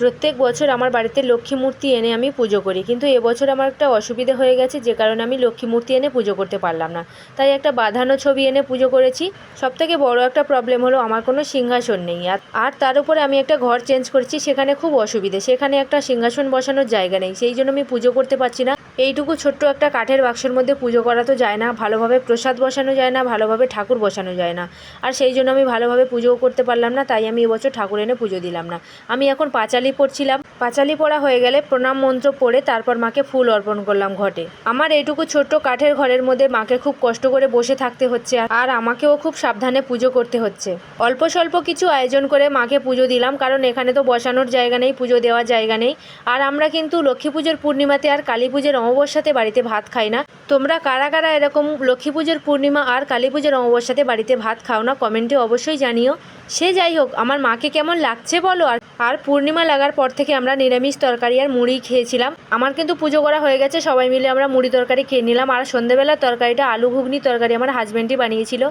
প্রত্যেক বছর আমার বাড়িতে লক্ষ্মী মূর্তি এনে আমি পুজো করি। কিন্তু এবছর আমার একটা অসুবিধে হয়ে গেছে, যে কারণে আমি লক্ষ্মী মূর্তি এনে পুজো করতে পারলাম না। তাই একটা বাঁধানো ছবি এনে পুজো করেছি। সবথেকে বড় একটা প্রবলেম হলো আমার কোনো সিংহাসন নেই। আর তার উপরে আমি একটা ঘর চেঞ্জ করছি, সেখানে খুব অসুবিধে। সেখানে একটা সিংহাসন বসানোর জায়গা নেই। সেই জন্য আমি পুজো করতে পারছি না। এইটুকু ছোট্ট একটা কাঠের বাক্সের মধ্যে পুজো করা তো যায় না। ভালোভাবে প্রসাদ বসানো যায় না, ভালোভাবে ঠাকুর বসানো যায় না। আর সেই জন্য আমি ভালোভাবে পুজোও করতে পারলাম না। তাই আমি এবছর ঠাকুর এনে পুজো দিলাম না। আমি এখন পাঁচালি পড়ছিলাম। পাঁচালি পড়া হয়ে গেলে প্রণাম মন্ত্র পড়ে তারপর মাকে ফুল অর্পণ করলাম ঘটে। আমার এইটুকু ছোট্ট কাঠের ঘরের মধ্যে মাকে খুব কষ্ট করে বসে থাকতে হচ্ছে আর আমাকেও খুব সাবধানে পুজো করতে হচ্ছে। অল্প স্বল্প কিছু আয়োজন করে মাকে পুজো দিলাম কারণ এখানে তো বসানোর জায়গা নেই, পুজো দেওয়ার জায়গা নেই। আর আমরা কিন্তু লক্ষ্মী পুজোর পূর্ণিমাতে আর কালী পুজোর অমাবস্যাতে বাড়িতে ভাত খাই না। তোমরা কারা কারা এরকম লক্ষ্মী পুজোর পূর্ণিমা আর কালী পুজোর অমাবস্যাতে বাড়িতে ভাত খাও না, কমেন্টে অবশ্যই জানিও। সে যাই হোক, আমার মাকে কেমন লাগছে বলো? আর আর পূর্ণিমা লাগার পর থেকে আমরা নিরামিষ তরকারি আর মুড়ি খেয়েছিলাম। আমার কিন্তু পুজো করা হয়ে গেছে, সবাই মিলে আমরা মুড়ি তরকারি খেয়ে নিলাম। আর সন্ধেবেলা তরকারিটা আলু ঘুগনি তরকারি আমার হাজব্যান্ডই বানিয়েছিল।